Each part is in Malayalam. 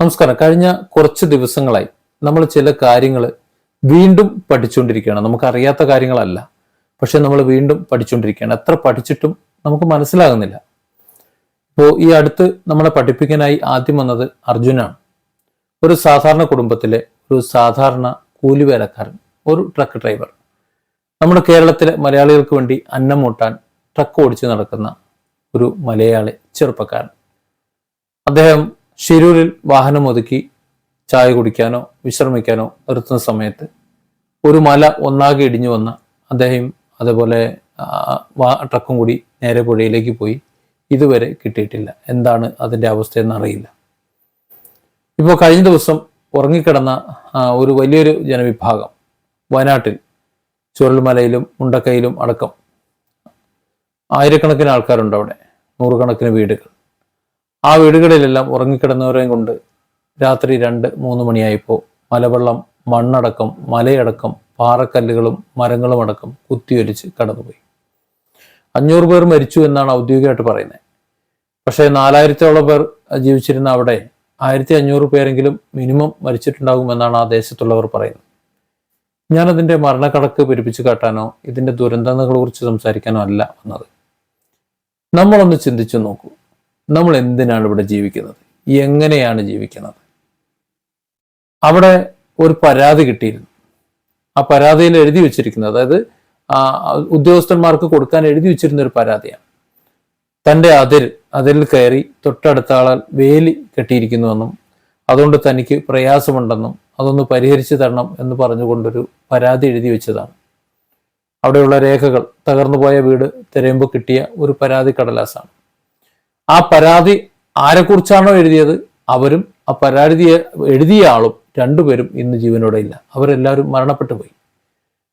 നമസ്കാരം. കഴിഞ്ഞ കുറച്ച് ദിവസങ്ങളായി നമ്മൾ ചില കാര്യങ്ങൾ വീണ്ടും പഠിച്ചുകൊണ്ടിരിക്കുകയാണ്. നമുക്ക് അറിയാത്ത കാര്യങ്ങളല്ല. പക്ഷെ നമ്മൾ വീണ്ടും പഠിച്ചുകൊണ്ടിരിക്കുകയാണ്. എത്ര പഠിച്ചിട്ടും നമുക്ക് മനസ്സിലാകുന്നില്ല. ഇപ്പോൾ ഈ അടുത്ത് നമ്മളെ പഠിപ്പിക്കാനായി ആദ്യം വന്നത് അർജുനാണ്. ഒരു സാധാരണ കുടുംബത്തിലെ ഒരു സാധാരണ കൂലിവേലക്കാരൻ ഒരു ട്രക്ക് ഡ്രൈവർ നമ്മുടെ കേരളത്തിലെ മലയാളികൾക്ക് വേണ്ടി അന്നം മൂട്ടാൻ ട്രക്ക് ഓടിച്ചു നടക്കുന്ന ഒരു മലയാളി ചെറുപ്പക്കാരൻ. അദ്ദേഹം ഷിരൂരിൽ വാഹനം ഒതുക്കി ചായ കുടിക്കാനോ വിശ്രമിക്കാനോ നിർത്തുന്ന സമയത്ത് ഒരു മല ഒന്നാകെ ഇടിഞ്ഞു വന്ന അദ്ദേഹം അതേപോലെ ട്രക്കും കൂടി നേരെ പുഴയിലേക്ക് പോയി. ഇതുവരെ കിട്ടിയിട്ടില്ല. എന്താണ് അതിന്റെ അവസ്ഥയെന്ന് അറിയില്ല. ഇപ്പോൾ കഴിഞ്ഞ ദിവസം ഉറങ്ങിക്കിടന്ന ഒരു വലിയൊരു ജനവിഭാഗം വയനാട്ടിൽ ചുരൽമലയിലും മുണ്ടക്കയിലും അടക്കം ആയിരക്കണക്കിന് ആൾക്കാരുണ്ട് അവിടെ. നൂറുകണക്കിന് വീടുകൾ. ആ വീടുകളിലെല്ലാം ഉറങ്ങിക്കിടന്നവരെയും കൊണ്ട് രാത്രി രണ്ട് മൂന്ന് മണിയായപ്പോൾ മലവെള്ളം മണ്ണടക്കം മലയടക്കം പാറക്കല്ലുകളും മരങ്ങളും അടക്കം കുത്തിയൊലിച്ച് കടന്നുപോയി. അഞ്ഞൂറ് പേർ മരിച്ചു എന്നാണ് ഔദ്യോഗികമായിട്ട് പറയുന്നത് പക്ഷേ നാലായിരത്തോളം പേർ ജീവിച്ചിരുന്ന അവിടെ ആയിരത്തി അഞ്ഞൂറ് പേരെങ്കിലും മിനിമം മരിച്ചിട്ടുണ്ടാകുമെന്നാണ് ആ ദേശത്തുള്ളവർ പറയുന്നത്. ഞാനതിന്റെ മരണക്കണക്ക് പെരുപ്പിച്ച് കാട്ടാനോ ഇതിന്റെ ദുരന്തങ്ങളെ കുറിച്ച് സംസാരിക്കാനോ അല്ല വന്നത്. നമ്മളൊന്ന് ചിന്തിച്ചു നോക്കൂ. നമ്മൾ എന്തിനാണ് ഇവിടെ ജീവിക്കുന്നത്? എങ്ങനെയാണ് ജീവിക്കുന്നത്? അവിടെ ഒരു പരാതി കിട്ടിയിരുന്നു. ആ പരാതിയിൽ എഴുതി വെച്ചിരിക്കുന്നത് അതായത് ഉദ്യോഗസ്ഥന്മാർക്ക് കൊടുക്കാൻ എഴുതി വെച്ചിരുന്ന ഒരു പരാതിയാണ്. തന്റെ അതിൽ അതിൽ കയറി തൊട്ടടുത്ത ആളാൽ വേലി കെട്ടിയിരിക്കുന്നുവെന്നും അതുകൊണ്ട് തനിക്ക് പ്രയാസമുണ്ടെന്നും അതൊന്ന് പരിഹരിച്ചു തരണം എന്ന് പറഞ്ഞുകൊണ്ടൊരു പരാതി എഴുതി വെച്ചതാണ്. അവിടെയുള്ള രേഖകൾ തകർന്നുപോയ വീട് തിരയുമ്പോൾ കിട്ടിയ ഒരു പരാതി കടലാസാണ് ആ പരാതി ആരെക്കുറിച്ചാണോ എഴുതിയത്? അവരും ആ പരാതി എഴുതിയ ആളും രണ്ടുപേരും ഇന്ന് ജീവനോടെ ഇല്ല. അവരെല്ലാവരും മരണപ്പെട്ടു പോയി.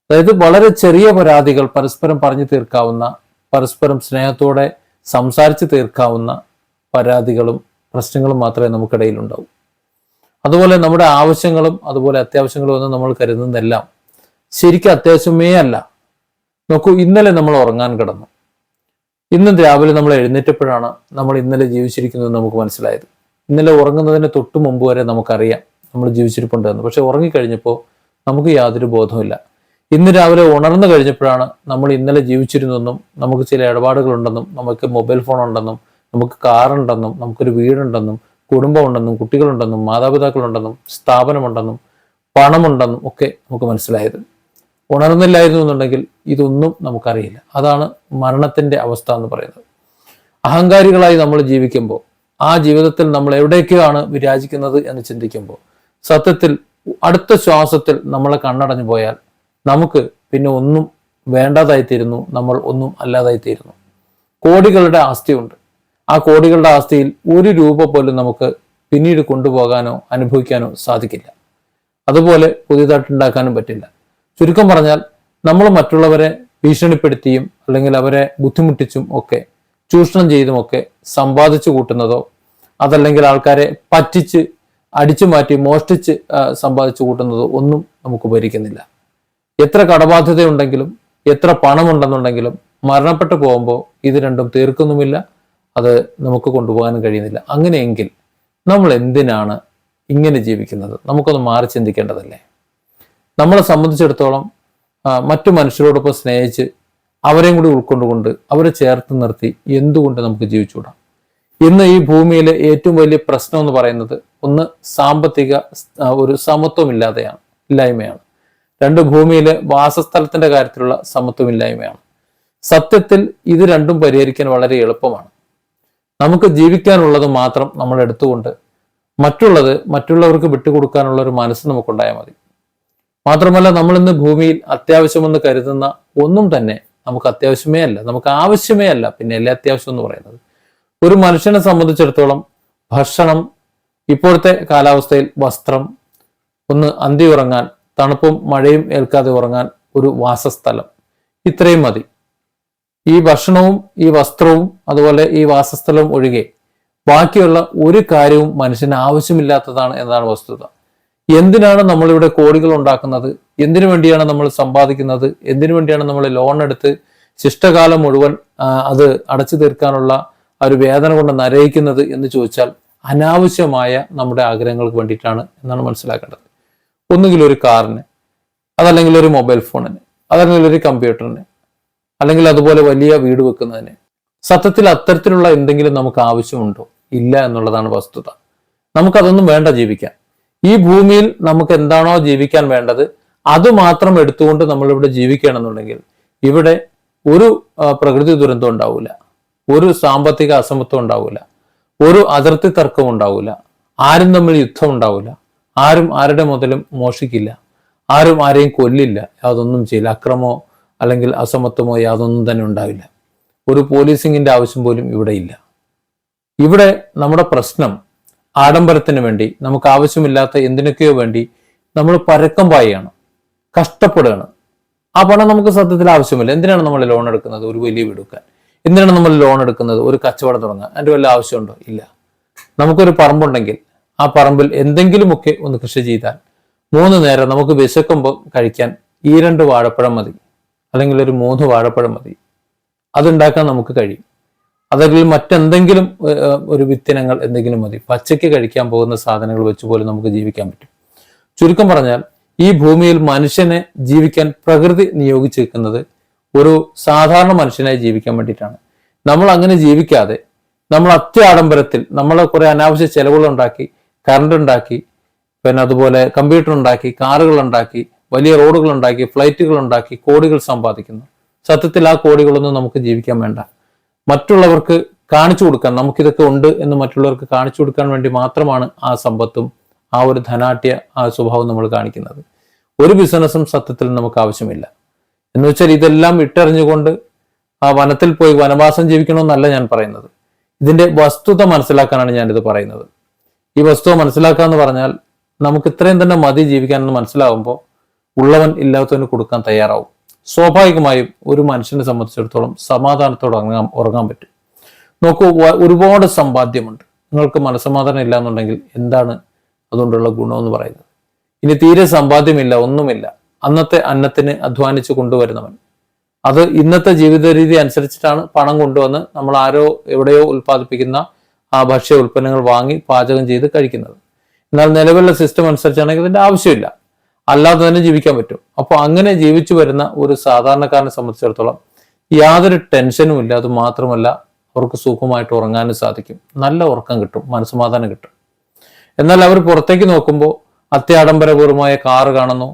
അതായത് വളരെ ചെറിയ പരാതികൾ പരസ്പരം പറഞ്ഞു തീർക്കാവുന്ന പരസ്പരം സ്നേഹത്തോടെ സംസാരിച്ച് തീർക്കാവുന്ന പരാതികളും പ്രശ്നങ്ങളും മാത്രമേ നമുക്കിടയിൽ ഉണ്ടാവൂ അതുപോലെ നമ്മുടെ ആവശ്യങ്ങളും അതുപോലെ അത്യാവശ്യങ്ങളും ഒന്നും നമ്മൾ കരുതുന്നതെല്ലാം ശരിക്കും അത്യാവശ്യമേ അല്ല. നോക്കൂ ഇന്നലെ നമ്മൾ ഉറങ്ങാൻ കിടന്നു. ഇന്ന് രാവിലെ നമ്മൾ എഴുന്നേറ്റപ്പോഴാണ് നമ്മൾ ഇന്നലെ ജീവിച്ചിരിക്കുന്നത് നമുക്ക് മനസ്സിലായത്. ഇന്നലെ ഉറങ്ങുന്നതിന് തൊട്ട് മുമ്പ് വരെ നമുക്കറിയാം നമ്മൾ ജീവിച്ചിരിപ്പുണ്ടെന്ന്. പക്ഷെ ഉറങ്ങിക്കഴിഞ്ഞപ്പോൾ നമുക്ക് യാതൊരു ബോധവുമില്ല. ഇന്ന് രാവിലെ ഉണർന്നു കഴിഞ്ഞപ്പോഴാണ് നമ്മൾ ഇന്നലെ ജീവിച്ചിരുന്നെന്നും നമുക്ക് ചില ഇടപാടുകളുണ്ടെന്നും നമുക്ക് മൊബൈൽ ഫോൺ ഉണ്ടെന്നും നമുക്ക് കാറുണ്ടെന്നും നമുക്കൊരു വീടുണ്ടെന്നും കുടുംബമുണ്ടെന്നും കുട്ടികളുണ്ടെന്നും മാതാപിതാക്കളുണ്ടെന്നും സ്ഥാപനമുണ്ടെന്നും പണമുണ്ടെന്നും ഒക്കെ നമുക്ക് മനസ്സിലായത്. ഉണർന്നില്ലായിരുന്നു എന്നുണ്ടെങ്കിൽ ഇതൊന്നും നമുക്കറിയില്ല. അതാണ് മരണത്തിന്റെ അവസ്ഥ എന്ന് പറയുന്നത്. അഹങ്കാരികളായി നമ്മൾ ജീവിക്കുമ്പോൾ ആ ജീവിതത്തിൽ നമ്മൾ എവിടേക്കാണ് വിരാജിക്കുന്നത് എന്ന് ചിന്തിക്കുമ്പോൾ സത്യത്തിൽ അടുത്ത ശ്വാസത്തിൽ നമ്മളെ കണ്ണടഞ്ഞു പോയാൽ നമുക്ക് പിന്നെ ഒന്നും വേണ്ടാതായിത്തീരുന്നു നമ്മൾ ഒന്നും അല്ലാതായിത്തീരുന്നു കോടികളുടെ ആസ്തിയുണ്ട്. ആ കോടികളുടെ ആസ്തിയിൽ ഒരു രൂപ പോലും നമുക്ക് പിന്നീട് കൊണ്ടുപോകാനോ അനുഭവിക്കാനോ സാധിക്കില്ല. അതുപോലെ പുതിയതായിട്ടുണ്ടാക്കാനും പറ്റില്ല. ചുരുക്കം പറഞ്ഞാൽ നമ്മൾ മറ്റുള്ളവരെ ഭീഷണിപ്പെടുത്തിയും അല്ലെങ്കിൽ അവരെ ബുദ്ധിമുട്ടിച്ചും ഒക്കെ ചൂഷണം ചെയ്തുമൊക്കെ സമ്പാദിച്ചു കൂട്ടുന്നതോ അതല്ലെങ്കിൽ ആൾക്കാരെ പറ്റിച്ച് അടിച്ചു മാറ്റി മോഷ്ടിച്ച് സമ്പാദിച്ചു കൂട്ടുന്നതോ ഒന്നും നമുക്ക് ഭരിക്കുന്നില്ല എത്ര കടബാധ്യതയുണ്ടെങ്കിലും എത്ര പണമുണ്ടെന്നുണ്ടെങ്കിലും മരണപ്പെട്ടു പോകുമ്പോൾ ഇത് രണ്ടും തീർക്കുന്നുമില്ല അത് നമുക്ക് കൊണ്ടുപോകാനും കഴിയുന്നില്ല. അങ്ങനെയെങ്കിൽ നമ്മൾ എന്തിനാണ് ഇങ്ങനെ ജീവിക്കുന്നത്? നമുക്കൊന്ന് മാറി ചിന്തിക്കേണ്ടതല്ലേ? നമ്മളെ സംബന്ധിച്ചിടത്തോളം മറ്റു മനുഷ്യരോടൊപ്പം സ്നേഹിച്ച് അവരെയും കൂടി ഉൾക്കൊണ്ടുകൊണ്ട് അവരെ ചേർത്ത് നിർത്തി എന്തുകൊണ്ട് നമുക്ക് ജീവിച്ചുകൂടാം? ഇന്ന് ഈ ഭൂമിയിലെ ഏറ്റവും വലിയ പ്രശ്നം എന്ന് പറയുന്നത് ഒന്ന് സാമ്പത്തിക ഒരു സമത്വമില്ലാതെയാണ് ഇല്ലായ്മയാണ്. രണ്ട് ഭൂമിയിലെ വാസസ്ഥലത്തിന്റെ കാര്യത്തിലുള്ള സമത്വമില്ലായ്മയാണ്. സത്യത്തിൽ ഇത് രണ്ടും പരിഹരിക്കാൻ വളരെ എളുപ്പമാണ്. നമുക്ക് ജീവിക്കാനുള്ളത് മാത്രം നമ്മൾ എടുത്തുകൊണ്ട് മറ്റുള്ളത് മറ്റുള്ളവർക്ക് വിട്ടുകൊടുക്കാനുള്ള ഒരു മനസ്സ് നമുക്കുണ്ടായാൽ മതി. മാത്രമല്ല നമ്മൾ ഇന്ന് ഭൂമിയിൽ അത്യാവശ്യമെന്ന് കരുതുന്ന ഒന്നും തന്നെ നമുക്ക് അത്യാവശ്യമേ അല്ല. നമുക്ക് ആവശ്യമേ അല്ല. പിന്നെ അല്ലേ അത്യാവശ്യം എന്ന് പറയുന്നത്? ഒരു മനുഷ്യനെ സംബന്ധിച്ചിടത്തോളം ഭക്ഷണം ഇപ്പോഴത്തെ കാലാവസ്ഥയിൽ വസ്ത്രം ഒന്ന് അന്തി ഉറങ്ങാൻ തണുപ്പും മഴയും ഏൽക്കാതെ ഉറങ്ങാൻ ഒരു വാസസ്ഥലം. ഇത്രയും മതി. ഈ ഭക്ഷണവും ഈ വസ്ത്രവും അതുപോലെ ഈ വാസസ്ഥലവും ഒഴികെ ബാക്കിയുള്ള ഒരു കാര്യവും മനുഷ്യന് ആവശ്യമില്ലാത്തതാണ് എന്നതാണ് വസ്തുത. എന്തിനാണ് നമ്മളിവിടെ കോടികൾ ഉണ്ടാക്കുന്നത്? എന്തിനു വേണ്ടിയാണ് നമ്മൾ സമ്പാദിക്കുന്നത്? എന്തിനു വേണ്ടിയാണ് നമ്മൾ ലോൺ എടുത്ത് ശിഷ്ടകാലം മുഴുവൻ അത് അടച്ചു തീർക്കാനുള്ള ഒരു വേദന കൊണ്ട് നരയിക്കുന്നത് എന്ന് ചോദിച്ചാൽ അനാവശ്യമായ നമ്മുടെ ആഗ്രഹങ്ങൾക്ക് വേണ്ടിയിട്ടാണ് എന്നാണ് മനസ്സിലാക്കേണ്ടത്. ഒന്നുകിൽ ഒരു കാറിന് അതല്ലെങ്കിൽ ഒരു മൊബൈൽ ഫോണിന് അതല്ലെങ്കിൽ ഒരു കമ്പ്യൂട്ടറിന് അല്ലെങ്കിൽ അതുപോലെ വലിയ വീട് വെക്കുന്നതിന്. സത്യത്തിൽ അത്തരത്തിലുള്ള എന്തെങ്കിലും നമുക്ക് ആവശ്യമുണ്ടോ? ഇല്ല എന്നുള്ളതാണ് വസ്തുത. നമുക്കതൊന്നും വേണ്ട ജീവിക്കാൻ. ഈ ഭൂമിയിൽ നമുക്ക് എന്താണോ ജീവിക്കാൻ വേണ്ടത് അത് മാത്രം എടുത്തുകൊണ്ട് നമ്മളിവിടെ ജീവിക്കണമെന്നുണ്ടെങ്കിൽ ഇവിടെ ഒരു പ്രകൃതി ദുരന്തം ഉണ്ടാവില്ല ഒരു സാമ്പത്തിക അസമത്വം ഉണ്ടാവില്ല ഒരു അതിർത്തി തർക്കം ഉണ്ടാവില്ല ആരും തമ്മിൽ യുദ്ധം ഉണ്ടാവില്ല ആരും ആരുടെ മുതലും മോഷിക്കില്ല ആരും ആരെയും കൊല്ലില്ല. യാതൊന്നും ചെയ്യില്ല. അക്രമോ അല്ലെങ്കിൽ അസമത്വമോ യാതൊന്നും തന്നെ ഉണ്ടാവില്ല. ഒരു പോലീസിങ്ങിന്റെ ആവശ്യം പോലും ഇവിടെ ഇല്ല. ഇവിടെ നമ്മുടെ പ്രശ്നം ആഡംബരത്തിന് വേണ്ടി നമുക്ക് ആവശ്യമില്ലാത്ത എന്തിനൊക്കെയോ വേണ്ടി നമ്മൾ പരക്കം പായാണ് കഷ്ടപ്പെടുകയാണ്. ആ പണം നമുക്ക് സത്യത്തിൽ ആവശ്യമില്ല. എന്തിനാണ് നമ്മൾ ലോൺ എടുക്കുന്നത്? ഒരു വലിയ വീടുക്കാൻ എന്തിനാണ് നമ്മൾ ലോൺ എടുക്കുന്നത്? ഒരു കച്ചവടം തുടങ്ങാൻ. അതിന്റെ വല്ല ആവശ്യമുണ്ടോ? ഇല്ല. നമുക്കൊരു പറമ്പുണ്ടെങ്കിൽ ആ പറമ്പിൽ എന്തെങ്കിലുമൊക്കെ ഒന്ന് കൃഷി ചെയ്താൽ മൂന്ന് നേരം നമുക്ക് വിശക്കുമ്പോൾ കഴിക്കാൻ ഈ രണ്ട് വാഴപ്പഴം മതി. അല്ലെങ്കിൽ ഒരു മൂന്ന് വാഴപ്പഴം മതി. അതുണ്ടാക്കാൻ നമുക്ക് കഴിയും. അതല്ലെങ്കിൽ മറ്റെന്തെങ്കിലും ഒരു വിത്തിനങ്ങൾ എന്തെങ്കിലും മതി. പച്ചയ്ക്ക് കഴിക്കാൻ പോകുന്ന സാധനങ്ങൾ വെച്ച് പോലും നമുക്ക് ജീവിക്കാൻ പറ്റും. ചുരുക്കം പറഞ്ഞാൽ ഈ ഭൂമിയിൽ മനുഷ്യനെ ജീവിക്കാൻ പ്രകൃതി നിയോഗിച്ചിരിക്കുന്നത് ഒരു സാധാരണ മനുഷ്യനായി ജീവിക്കാൻ വേണ്ടിയിട്ടാണ്. നമ്മൾ അങ്ങനെ ജീവിക്കാതെ നമ്മൾ അത്യാഡംബരത്തിൽ നമ്മൾ കുറെ അനാവശ്യ ചെലവുകൾ ഉണ്ടാക്കി കറണ്ട് ഉണ്ടാക്കി പിന്നെ അതുപോലെ കമ്പ്യൂട്ടർ ഉണ്ടാക്കി കാറുകൾ ഉണ്ടാക്കി വലിയ റോഡുകൾ ഉണ്ടാക്കി ഫ്ലൈറ്റുകൾ ഉണ്ടാക്കി കോടികൾ സമ്പാദിക്കുന്നു. സത്യത്തിൽ ആ കോടികളൊന്നും നമുക്ക് ജീവിക്കാൻ വേണ്ട. മറ്റുള്ളവർക്ക് കാണിച്ചു കൊടുക്കാൻ നമുക്കിതൊക്കെ ഉണ്ട് എന്ന് മറ്റുള്ളവർക്ക് കാണിച്ചു കൊടുക്കാൻ വേണ്ടി മാത്രമാണ് ആ സമ്പത്തും ആ ഒരു ധനാട്യ ആ സ്വഭാവം നമ്മൾ കാണിക്കുന്നത്. ഒരു ബിസിനസ്സും സത്യത്തിൽ നമുക്ക് ആവശ്യമില്ല. എന്ന് വെച്ചാൽ ഇതെല്ലാം ഇട്ടറിഞ്ഞുകൊണ്ട് ആ വനത്തിൽ പോയി വനവാസം ജീവിക്കണമെന്നല്ല ഞാൻ പറയുന്നത്. ഇതിന്റെ വസ്തുത മനസ്സിലാക്കാനാണ് ഞാനിത് പറയുന്നത്. ഈ വസ്തുത മനസ്സിലാക്കുക എന്ന് പറഞ്ഞാൽ നമുക്ക് ഇത്രയും തന്നെ മതി ജീവിക്കാനെന്ന് മനസ്സിലാവുമ്പോൾ ഉള്ളവൻ ഇല്ലാത്തവന് കൊടുക്കാൻ തയ്യാറാവും. സ്വാഭാവികമായും ഒരു മനുഷ്യനെ സംബന്ധിച്ചിടത്തോളം സമാധാനത്തോടെ ഉറങ്ങാൻ ഉറങ്ങാൻ പറ്റും. നോക്കൂ ഒരുപാട് സമ്പാദ്യമുണ്ട്. നിങ്ങൾക്ക് മനസ്സമാധാനം ഇല്ല എന്നുണ്ടെങ്കിൽ എന്താണ് അതുകൊണ്ടുള്ള ഗുണമെന്ന് പറയുന്നത്? ഇനി തീരെ സമ്പാദ്യമില്ല ഒന്നുമില്ല. അന്നത്തെ അന്നത്തിന് അധ്വാനിച്ചു കൊണ്ടുവരുന്നവൻ. അത് ഇന്നത്തെ ജീവിത രീതി അനുസരിച്ചിട്ടാണ് പണം കൊണ്ടുവന്ന് നമ്മൾ ആരോ എവിടെയോ ഉൽപ്പാദിപ്പിക്കുന്ന ആ ഭക്ഷ്യ ഉൽപ്പന്നങ്ങൾ വാങ്ങി പാചകം ചെയ്ത് കഴിക്കുന്നത്. എന്നാൽ നിലവിലുള്ള സിസ്റ്റം അനുസരിച്ചാണെങ്കിൽ ഇതിന്റെ ആവശ്യമില്ല. അല്ലാതെ തന്നെ ജീവിക്കാൻ പറ്റും. അപ്പോൾ അങ്ങനെ ജീവിച്ചു വരുന്ന ഒരു സാധാരണക്കാരനെ സംബന്ധിച്ചിടത്തോളം യാതൊരു ടെൻഷനും ഇല്ല. അത് മാത്രമല്ല അവർക്ക് സുഖമായിട്ട് ഉറങ്ങാനും സാധിക്കും. നല്ല ഉറക്കം കിട്ടും. മനസ്സമാധാനം കിട്ടും. എന്നാൽ അവർ പുറത്തേക്ക് നോക്കുമ്പോൾ അത്യാഡംബരപൂർവമായ കാറ് കാണുന്നു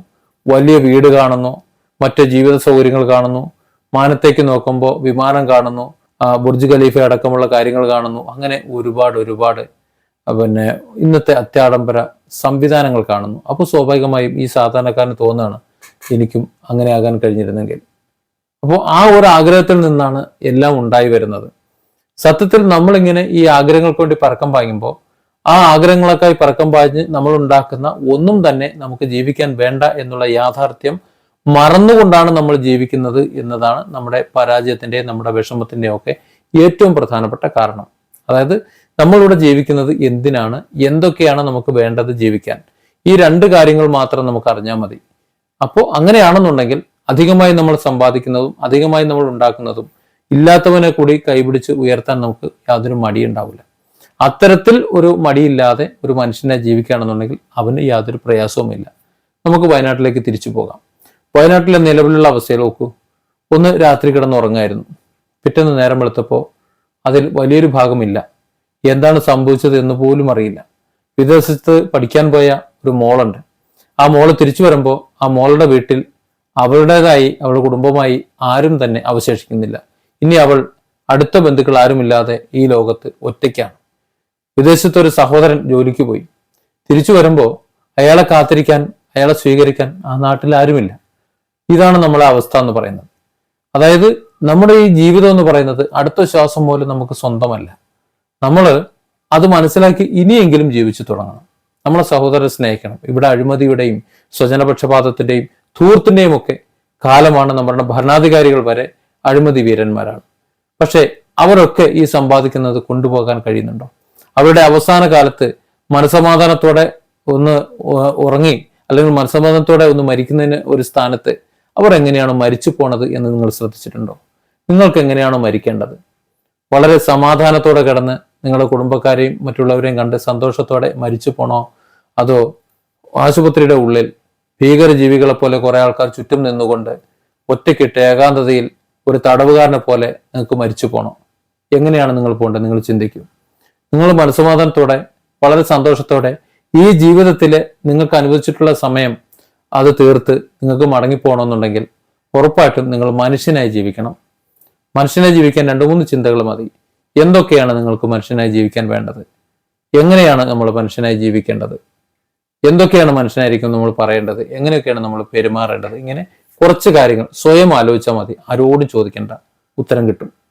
വലിയ വീട് കാണുന്നു മറ്റ് ജീവിത സൗകര്യങ്ങൾ കാണുന്നു. മാനത്തേക്ക് നോക്കുമ്പോൾ വിമാനം കാണുന്നു ബുർജ് ഖലീഫ അടക്കമുള്ള കാര്യങ്ങൾ കാണുന്നു. അങ്ങനെ ഒരുപാട് ഒരുപാട് പിന്നെ ഇന്നത്തെ അത്യാഡംബര സംവിധാനങ്ങൾ കാണുന്നു. അപ്പോൾ സ്വാഭാവികമായും ഈ സാധാരണക്കാരന് തോന്നുകയാണ് എനിക്കും അങ്ങനെ ആകാൻ കഴിഞ്ഞിരുന്നെങ്കിൽ. അപ്പോൾ ആ ഒരു ആഗ്രഹത്തിൽ നിന്നാണ് എല്ലാം ഉണ്ടായി വരുന്നത്. സത്യത്തിൽ നമ്മളിങ്ങനെ ഈ ആഗ്രഹങ്ങൾക്ക് വേണ്ടി പറക്കം പായുമ്പോൾ ആ ആഗ്രഹങ്ങളൊക്കെയായി പറക്കം പാഞ്ഞ് നമ്മൾ ഉണ്ടാക്കുന്ന ഒന്നും തന്നെ നമുക്ക് ജീവിക്കാൻ വേണ്ട എന്നുള്ള യാഥാർത്ഥ്യം മറന്നുകൊണ്ടാണ് നമ്മൾ ജീവിക്കുന്നത് എന്നതാണ് നമ്മുടെ പരാജയത്തിന്റെ നമ്മുടെ വിഷമത്തിന്റെ ഒക്കെ ഏറ്റവും പ്രധാനപ്പെട്ട കാരണം. അതായത് നമ്മളിവിടെ ജീവിക്കുന്നത് എന്തിനാണ്? എന്തൊക്കെയാണ് നമുക്ക് വേണ്ടത് ജീവിക്കാൻ? ഈ രണ്ട് കാര്യങ്ങൾ മാത്രം നമുക്ക് അറിഞ്ഞാൽ മതി. അപ്പോൾ അങ്ങനെയാണെന്നുണ്ടെങ്കിൽ അധികമായി നമ്മൾ സമ്പാദിക്കുന്നതും അധികമായി നമ്മൾ ഉണ്ടാക്കുന്നതും ഇല്ലാത്തവനെ കൂടി കൈപിടിച്ച് ഉയർത്താൻ നമുക്ക് യാതൊരു മടിയുണ്ടാവില്ല. അത്തരത്തിൽ ഒരു മടിയില്ലാതെ ഒരു മനുഷ്യനെ ജീവിക്കുകയാണെന്നുണ്ടെങ്കിൽ അവന് യാതൊരു പ്രയാസവുമില്ല നമുക്ക് വയനാട്ടിലേക്ക് തിരിച്ചു പോകാം. വയനാട്ടിലെ നിലവിലുള്ള അവസ്ഥയിൽ നോക്കൂ. ഒന്ന് രാത്രി കിടന്ന് ഉറങ്ങായിരുന്നു പിറ്റേന്ന് നേരം വെളുത്തപ്പോൾ അതിൽ വലിയൊരു ഭാഗമില്ല. എന്താണ് സംഭവിച്ചത് എന്ന് പോലും അറിയില്ല. വിദേശത്ത് പഠിക്കാൻ പോയ ഒരു മോളുണ്ട്. ആ മോൾ തിരിച്ചു വരുമ്പോൾ ആ മോളുടെ വീട്ടിൽ അവളുടേതായി അവളുടെ കുടുംബമായി ആരും തന്നെ അവശേഷിക്കുന്നില്ല. ഇനി അവൾ അടുത്ത ബന്ധുക്കൾ ആരുമില്ലാതെ ഈ ലോകത്ത് ഒറ്റയ്ക്കാണ്. വിദേശത്ത് ഒരു സഹോദരൻ ജോലിക്ക് പോയി. തിരിച്ചു വരുമ്പോൾ അയാളെ കാത്തിരിക്കാൻ അയാളെ സ്വീകരിക്കാൻ ആ നാട്ടിൽ ആരുമില്ല. ഇതാണ് നമ്മളെ അവസ്ഥ എന്ന് പറയുന്നത്. അതായത് നമ്മുടെ ഈ ജീവിതം എന്ന് പറയുന്നത് അടുത്ത ശ്വാസം പോലും നമുക്ക് സ്വന്തമല്ല. നമ്മൾ അത് മനസ്സിലാക്കി ഇനിയെങ്കിലും ജീവിച്ചു തുടങ്ങണം. നമ്മളെ സഹോദരരെ സ്നേഹിക്കണം. ഇവിടെ അഴിമതിയുടെയും സ്വജനപക്ഷപാതത്തിന്റെയും ധൂർത്തിന്റെയും ഒക്കെ കാലമാണ് നമ്മുടെ ഭരണാധികാരികൾ വരെ അഴിമതി വീരന്മാരാണ്. പക്ഷേ അവരൊക്കെ ഈ സമ്പാദിക്കുന്നത് കൊണ്ടുപോകാൻ കഴിയുന്നുണ്ടോ? അവരുടെ അവസാന കാലത്ത് മനസമാധാനത്തോടെ ഒന്ന് ഉറങ്ങി അല്ലെങ്കിൽ മനസമാധാനത്തോടെ ഒന്ന് മരിക്കുന്നതിന് ഒരു സ്ഥാനത്ത് അവർ എങ്ങനെയാണ് മരിച്ചു പോണത് എന്ന് നിങ്ങൾ ശ്രദ്ധിച്ചിട്ടുണ്ടോ? നിങ്ങൾക്ക് എങ്ങനെയാണോ മരിക്കേണ്ടത്? വളരെ സമാധാനത്തോടെ കിടന്ന് നിങ്ങളുടെ കുടുംബക്കാരെയും മറ്റുള്ളവരെയും കണ്ട് സന്തോഷത്തോടെ മരിച്ചു പോണോ? അതോ ആശുപത്രിയുടെ ഉള്ളിൽ ഭീകര ജീവികളെ പോലെ കുറെ ആൾക്കാർ ചുറ്റും നിന്നുകൊണ്ട് ഒറ്റയ്ക്കിട്ട് ഏകാന്തതയിൽ ഒരു തടവുകാരനെ പോലെ നിങ്ങൾക്ക് മരിച്ചു പോണോ? എങ്ങനെയാണ് നിങ്ങൾ പോകേണ്ടത്? നിങ്ങൾ ചിന്തിക്കും. നിങ്ങൾ മനസ്സമാധാനത്തോടെ വളരെ സന്തോഷത്തോടെ ഈ ജീവിതത്തിൽ നിങ്ങൾക്ക് അനുവദിച്ചിട്ടുള്ള സമയം അത് തീർത്ത് നിങ്ങൾക്ക് മടങ്ങിപ്പോകണമെന്നുണ്ടെങ്കിൽ ഉറപ്പായിട്ടും നിങ്ങൾ മനുഷ്യനായി ജീവിക്കണം. മനുഷ്യനായി ജീവിക്കാൻ രണ്ട് മൂന്ന് ചിന്തകൾ മതി. എന്തൊക്കെയാണ് നിങ്ങൾക്ക് മനുഷ്യനായി ജീവിക്കാൻ വേണ്ടത്? എങ്ങനെയാണ് നമ്മൾ മനുഷ്യനായി ജീവിക്കേണ്ടത്? എന്തൊക്കെയാണ് മനുഷ്യനായിരിക്കും നമ്മൾ പറയേണ്ടത്? എങ്ങനെയൊക്കെയാണ് നമ്മൾ പെരുമാറേണ്ടത്? ഇങ്ങനെ കുറച്ച് കാര്യങ്ങൾ സ്വയം ആലോചിച്ചാൽ മതി. ആരോടും ചോദിക്കേണ്ട. ഉത്തരം കിട്ടും.